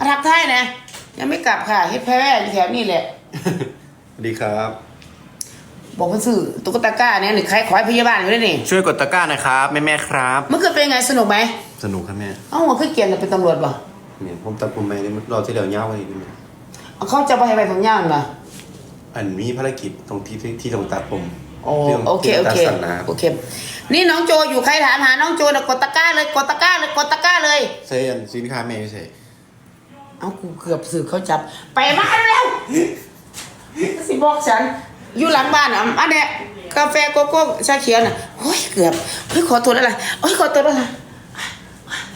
มาทักทายนะ ยังไม่กลับค่ะเฮ็ดแพ้อยู่แถวนี้แหละ สวัสดีครับ บอกเพิ่นซื้อตุ๊กตาก้าเนี่ยนี่ใครขอให้พยาบาลอยู่ด้วยนี่ช่วยกดตะกร้าหนะครับแม่แม่ๆครับ เมื่อคืนเป็นไงสนุกไหมสนุกครับแม่เอ้าหัวคือเกียนเป็นตำรวจป่ะเนี่ยผมตัดผมไปนี่มันรอที่เดียวเงาไปอีกนิดนึงเอาเขาจะไปให้ไปผมย่างเหรออันมีภารกิจตรงที่ที่ที่ต้องตัดผมโอ้ที่ต้องโอเคที่โอต้องตัดเคสั้นนะครับโอเค นี่น้องโจอยู่ใครถามหาน้องโจนะกดตะกร้าเลยกดตะกร้าเลยกดตะกร้าเลย ใช่อันสินค้าแม่ไม่ใช่ เอากูเกือบสื่อเขาจับ ไปมาเร็วสิบอกฉัน อยู่หลังบ้านอะอันเนี้ยกาแฟโกโก้ชาเขียวน่ะโอ้ยเกือบเฮ้ยขอตัวอะไรโอ้ยขอตัวอะไร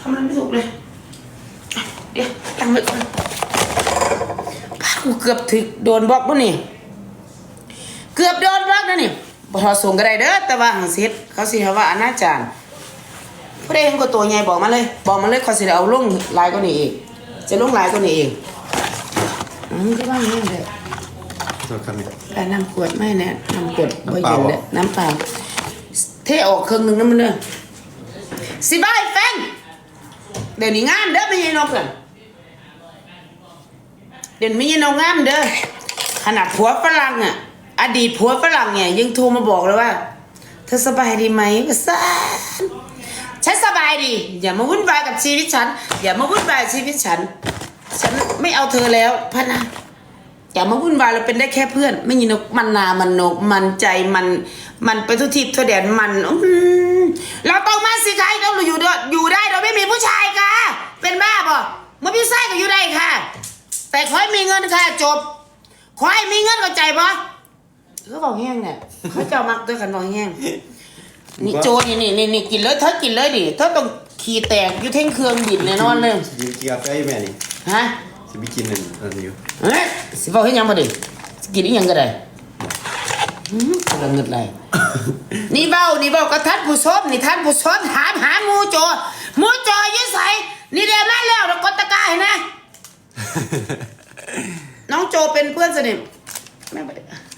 ทำอะไรไม่ถูกเลย เดี๋ยวตั้งไว้ก่อนป้ากูเกือบถึกโดนบล็อกแล้วนี่ เกือบโดนบล็อกแล้วนี่บทอส่งก็ได้เด้อแต่ว่าหังซิดเขาสิหาว่าอนาจารผู้ใดเห็นก็ตัวใหญ่บอกมาเลย บอกมาเลยเขาสิเอาลงลายก็นี่เอง จะลงลายก็นี่เองอืมก็ว่าอย่างนี้เลยโทษครับแม่แต่น้ำขวดไม่เนี่ยน้ำขวดบ่น้ำเปเย็ล่านเลยน้ำเปล่าเทออกครึ่งหนึ่งน้ำมันเด้อสิบายแฟงเดี๋ยวนี้งามเด้อไม่ใช่นกกันเดี๋ยวไม่ใช่นกงามเด้อขนาดผัวฝรั่งอะ อดีตผัวฝรั่งเนี่ยยังโทรมาบอกเลยว่า เธอสบายดีไหมก็ซ่านฉันสบายดีอย่ามาวุ่นวายกับชีวิตฉัน อย่ามาวุ่นวายชีวิตฉัน ฉันไม่เอาเธอแล้วพะนะอย่ามาวุ่นวายเราเป็นได้แค่เพื่อน ไม่ยินกมันนามันโนกมันใจมันมันไปทุกทิพย์ทุกแดนมันอืเราต้องมาสิคะเราอยู่ด้วยอยู่ได้เราไม่มีผู้ชายค่ะ เป็นบ้าบ่เมื่อพี่ไส้ก็อยู่ได้ค่ะ แต่ขอให้มีเงินค่ะจบขอให้มีเงินเข้าใจปะเขาบอกแห้งเนี่ยเขาจ้ามักด้วยกันบอกแห้ง นี่โจนี่นี่นี่นี่กินเลยเธอกินเลยดิเธอต้องขี่แตกอยู่เท่งเครื่องบินแน่นอนเลยสิกินกาแฟอยู่แม่นี่ฮะสิไปกินนั่นอันนี้อยู่เฮ้ยสิบอกให้ยังมาดิสกินอีหยังก็ได้อืมกำลังเงิดไรนี่เบ้านี่เบ้าก็ท่านผู้ชมนี่ท่านผู้ชมถามหาหมูโจหมูโจอยิ่ใสนี่เดียวมาแล้วเรากดตะกร้าให้นะ น้องโจเป็นเพื่อนสนิทแม่ไปห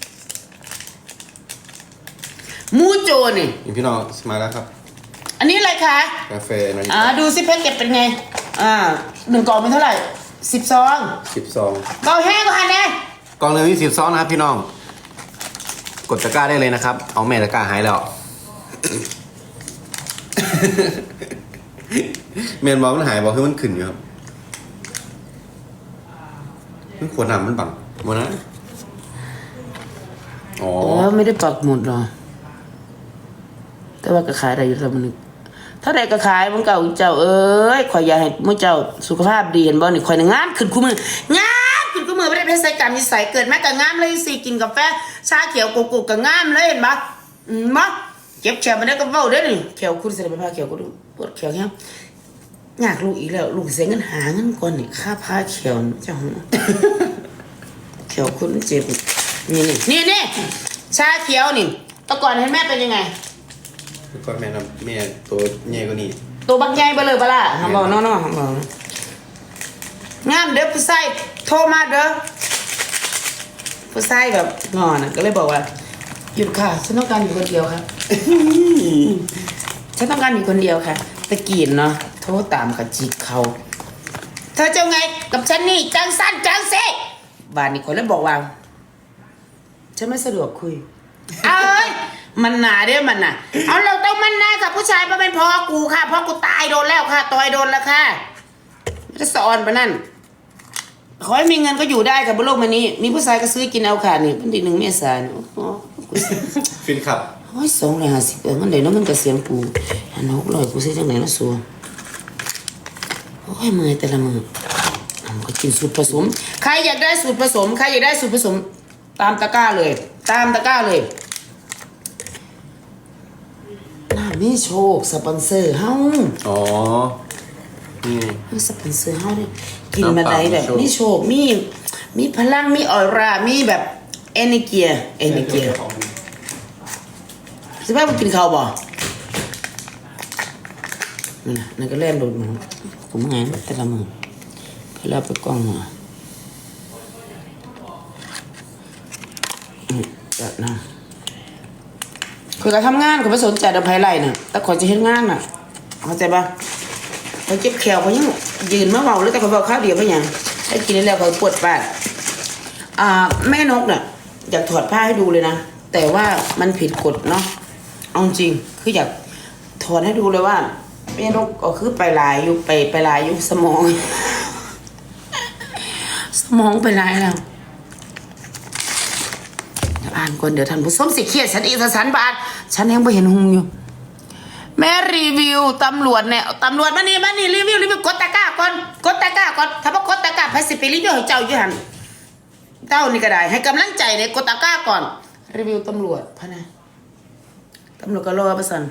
มูโจนี่นี่พี่น้องมาแล้วครับ อันนี้อะไรคะ กาแฟหน่อยอ่าดูสิแพ็กเกจเป็นไง อ่าหนึ่งกล่องเป็นเท่าไหร่สิบซองสิบซองเบาแห้งกว่าอันแน่กล่องหนึ่งมีสิบซองนะครับพี่น้อง กดตะกร้าได้เลยนะครับ เอาแม่ตะกร้าหายแล้วเมนบอกมันหายบอกให้มันขึ้นอยู่ครับมันขวดน้ำมันบังหมดนะ อ๋ออ๋อไม่ได้ปักหมุดหรอ แต่ว่าก็ขายได้อยู่แล้วมันนึกถ้าได้ก็ขายมันเก่าเจ้าเอ้ยข่อยอยากให้มื้อเจ้าสุขภาพดีเห็นบ่นี่ข่อยนงามขึ้นคู่มืองามขึ้นคู่มือไม่ได้เพศใส่กรรมนิสัยเกิดแมาก็งามเลยสิกินกาแฟชาเขียวโกโก้ก็งามเลยเห็นบ่อืมบ่เก็บแขวมาได้ก็เว้าเด้อนี่แขวคุณสิได้ไปพาแขวกูดูปวดแขวแฮงอยากลูกอีกแล้ว ลูกเสียเงินหาเงินก่อนนี่ค่าพาแขวเจ้าหัวเขียวคุณเจ็บนี่นี่นี่นี่ชาเขียวนี่แต่ก่อนเห็นแม่เป็นยังไง แล้วก็แม่นำแม่ตัวใหญ่กว่านี้ตัวบักใหญ่เบลอเบล่าฮัมบอกน้องๆฮัมบอกงามเด้อผู้ชายโทรมาเด้อผู้ชายแบบงอนอะก็เลยบอกว่าหยุดค่ะฉันต้องการอยู่คนเดียวครับ ฉันต้องการอยู่คนเดียวค่ะตะกีนเนาะโทรตามกับจีบเขา เธอจะไงกับฉันนี่จังสั้นจังเซบานนี้คนเลยบอกว่าฉันไม่สะดวกคุย เอ้ย มันหนาเด้อมันน่ะ เอาเราต้องมันหนากับผู้ชายมาเป็นพ่อกูค่ะพ่อกูตายโดนแล้วค่ะตอยโดนแล้วค่ะไม่ได้สอนไปนั่นขอให้มีเงินก็อยู่ได้กับบนโลกมันนี้ มีผู้ชายก็ซื้อกินเอาค่ะนี่วันที่หนึ่งเมษายนโอ้โหกูฟินครับโอ้ยสองร้อยห้าสิบเออมันได้เนาะมันก็เสียงปูอันนกร้อยกูซื้อจากไหนละสัวโอ้ยเมื่อยแต่ละมืออะมันก็กินสูตรผสม ใครอยากได้สูตรผสม ใครอยากได้สูตรผสม ตามตะกร้าเลย ตามตะกร้าเลยน่า มีโชคสปอนเซอร์เฮ้าอ๋อนี่ไงเฮ้ยสปอนเซอร์เฮ้าเนี่ยกินมาได้แบบน้ำเปล่ามีมีโชคมีมีพลังมีออร่ามีแบบเอเนเกียเอเนเกียสิบ้ามึงกินข้าวบ่นี่นะนั่นก็เล่นโดดมันผมงานแต่ละมือเพื่อเราไปกล้องมาอืมแบบนั้น คอยก็ทำงานคอยไปสนใจดับไพไล่น่ะแต่คอยจะเห็นงานน่ะเข้าใจปะคอยเจ็บแขวคอยยังยืนมาเมาแล้วแต่เขาบอกข้าวเดียวไม่ยังให้กินแล้วเขาปวดปากอ่าแม่นกเนี่ยอยากถอดผ้าให้ดูเลยนะ แต่ว่ามันผิดกฎเนาะเอาจริงคืออยากถอดให้ดูเลยว่าแม่นกก็คือไปลายอยู่ไปไปลายอยู่สมอง สมองไปลายแล้วานก่อนเดี๋ยวท่านผู้ชมสิเครียดฉันอีกสันบาท ฉันยังไม่เห็นหงอยู่ แม่รีวิวตำรวจเนี่ยตำรวจมานี่มานี่รีวิวรีวิวกดตะกร้าก่อนกดตะกร้าก่อนถ้าบ่กดตะกร้าไผสิไปรีวิวให้เจ้าอยู่หันเจ้านี่ก็ได้ ให้กำลังใจเนี่ยกดตะกร้าก่อน รีวิวตำรวจพะนะตำรวจก็รอประสัน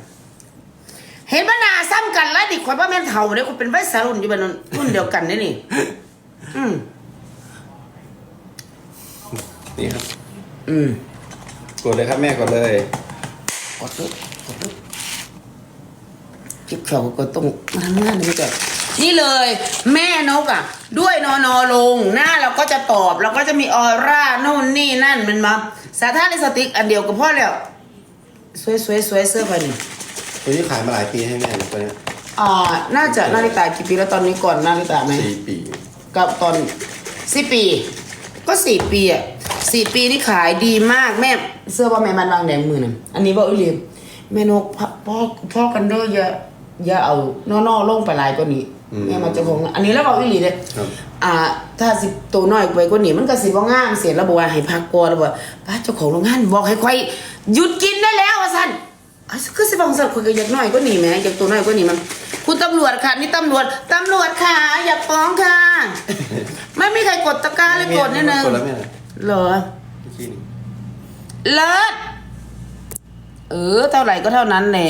เห็นว่าหนาซ้ำกันแล้วดิข่อยว่าแม่นเฒ่าเนี่ยคนเป็นวัยรุ่นอยู่บ้านนั้นรุ่นเดียวกันเนี่ยนี่ อืมนี่ครับ อืมก ดเลยครับแม่กดเลย กดเลยกดเลยคลิปเขาก็ต้องมาทำงานนี่จ้ะนี่เลยแม่นกอะ ด้วยนอนอลง หน้าเราก็จะตอบเราก็จะมีออร่าโน่นนี่นั่นมันมาสาธารณสติกอันเดียวกับพ่อแล้วสวยสวยสวยเสื้อไปนี่ตัวนี้ขายมาหลายปีให้แม่นะตัวเนี้ยอ่าน่าจะนาฬิตากี่ปีแล้วตอนนี้ก่อนนาฬิตาไหมสี่ปี กับตอนสี่ปี ก็สี่ปีอะ สี่ปีนี่ขายดีมากแม่เสื้อว่าแม่มันวางแดงมือน่ะอันนี้บอกอีหลีแม่นกพ่อพ่อพ่อกันเด้ออย่าอย่าเอานอๆลงไปหลายกว่านี้แม่มาเจะของอันนี้แล้วบอกอีหลีเด้ครับอ่า ถ้าสิตัวน้อยไปกว่านี้มันก็สิบ่งามเสียแล้วบอกว่าให้พักก่อนแล้วบอกป้าเจ้าของโรงงานบอกให้ค่อยหยุดกินได้แล้วว่าซั่นอะคือสิบองสันคนก็อยากน้อยก็หนีแหม่อยากตัวน้อยก็หนีมันคุณตำรวจค่ะนี่ตำรวจตำรวจค่ะ อย่าฟ้องค่ะ ไม่มีใครกดตะกร้าเลยกดนิดนึง กดแล้วแม่นะเหรอเมื่อกี้นี่เลิศเออ เท่าไหร่ก็เท่านั้นแหละ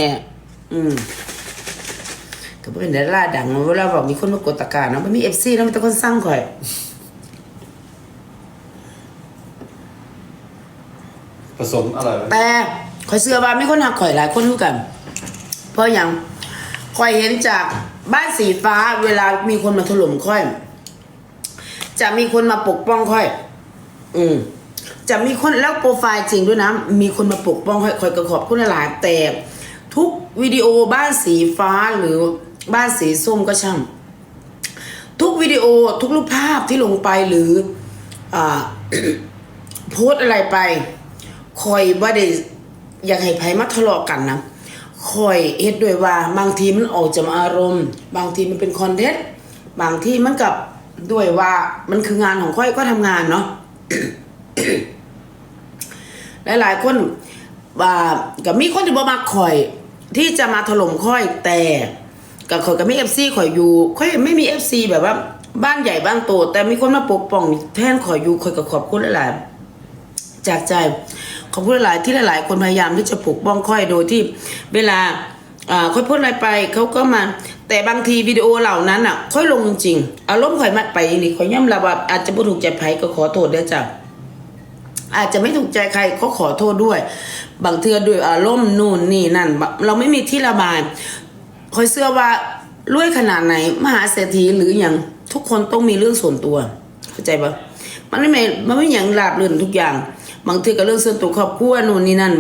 อืมก็เป็นดาราดังเวลาบอกมีคนมากดตะกร้าเนาะมันมีเอฟซีแล้วมันเป็นคนสร้างข่อยผสมอร่อยไหมแต่ข่อยเชื่อว่ามีคนหักข่อยหลายคนรู้กัน เพราะอย่างข่อยเห็นจากบ้านสีฟ้าเวลามีคนมาถล่มข่อย จะมีคนมาปกป้องข่อย อืมจะมีคนแล้วโปรไฟล์จริงด้วยนะ มีคนมาปกป้องข่อยข่อยก็ขอบคุณหลายแต่ทุกวิดีโอบ้านสีฟ้าหรือบ้านสีส้มก็ช่างทุกวิดีโอทุกรูปภาพที่ลงไปหรืออ่าโพสอะไรไปคอยว่าได้อยากให้ไผมาทะเลาะกันนะคอยเฮ็ดด้วยว่า บางทีมันออกจากอารมณ์ บางทีมันเป็นคอนเทนต์บางทีมันกับด้วยว่ามันคืองานของค่อยก็ทำงานเนาะ หลายๆคนว่ากับมีคนที่บ่มักข่อย ที่จะมาถล่มค่อยแต่กับข่อยกับมีเอฟซีข่อยอยู่ข่อยไม่มีเอฟซีแบบว่า บ้านใหญ่บ้านโต แต่มีคนมาปกป้องแทนข่อยอยู่ข่อยก็ขอบคุณหลายๆจากใจขอบคุณหลายๆที่หลายๆ คนพยายามที่จะปกป้องค่อยโดยที่เวลา ค่อยพูดอะไรไปเขาก็มา แต่บางทีวิดีโอเหล่านั้นอะ ค่อยลงจริงๆอารมณ์ข่อยมัดไปนี่ข่อยย่ำระบาอาจจะบ่ถูกใจไผก็ขอโทษด้วยจ้ะอาจจะไม่ถูกใจใครก็ขอโทษด้วย บางเทือด้วยอารมณ์นู่นนี่นั่น เราไม่มีที่ระบายคอยเชื่อว่ารวยขนาดไหน มหาเศรษฐีหรืออย่างทุกคนต้องมีเรื่องส่วนตัว เข้าใจปะมันไม่ม่มันไม่อย่างราบรื่นทุกอย่าง บางทีก็เรื่องส่วนตัวครอบครัวนู่นนี่นั่น